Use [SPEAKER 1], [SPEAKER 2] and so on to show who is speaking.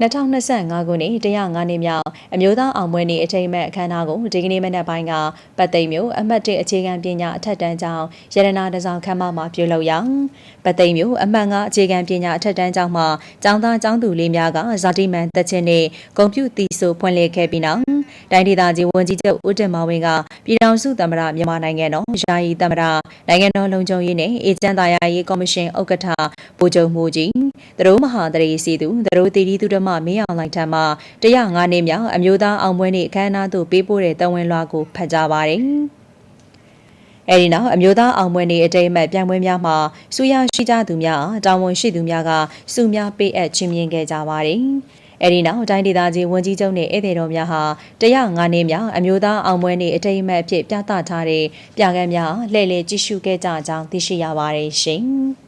[SPEAKER 1] 2025ခုနှစ်105နှစ်မြောက်အမျိုးသားအောင်ပွဲနေ့အထိမ်းအမှတ်အခမ်းအနားကိုဒီကနေ့မနက်ပိုင်းကပတ်သိမ်မြို့အမှတ်1အခြေခံပညာအထက်တန်းကျောင်းရတနာတစောင်းခမ်းမမှာပြုလုပ်ရာပတ်သိမ်မြို့အမှတ်9အခြေခံပညာအထက်တန်းကျောင်းမှာကျောင်းသားကျောင်းသူလေးများကဇာတိမန်တက်ချင်းနဲ့ဂုံပြူတီဆိုဖွင့်လှစ်ခဲ့ပြီးနောက် တိုင်းဒေသကြီးဝန်ကြီးချုပ်ဦးတင်မောင်ဝင်းကပြည်ထောင်စုသမ္မတမြန်မာနိုင်ငံတော်ယာယီသမ္မတနိုင်ငံတော်လုံခြုံရေးနဲ့အေဂျင့်သားရေးကော်မရှင်ဥက္ကဋ္ဌဗိုလ်ချုပ်မှုကြီးသတို့မဟာတရေစီသူသတို့တီတီသူဓမ္မမင်းအောင်လှိုင်ထံမှ105နှစ်မြောက်အမျိုးသားအောင်ပွဲနေ့အခမ်းအနားသို့ပေးပို့တဲ့တဝန်လွှာကိုဖတ်ကြားပါတယ်။အဲဒီနောက်အမျိုးသားအောင်ပွဲနေ့အတိတ်အမှတ်ပြိုင်ပွဲများမှာစူရရှိကြသူများတာဝန်ရှိသူများကစုများပေးအပ်ချင်းမြင်ခဲ့ကြပါတယ်။ အဲဒီနောက်တိုင်းဒေသကြီးဝန်ကြီးချုပ်နဲ့ဧည့်သည်တော်များဟာ105နှစ်မြောက်အမျိုးသားအောင်ပွဲနေ့အထိမ်းအမှတ်အဖြစ်ပြသထားတဲ့ပြကန်းများလှည့်လည်ကြည့်ရှုခဲ့ကြကြောင်းသိရှိရပါတယ်ရှင်။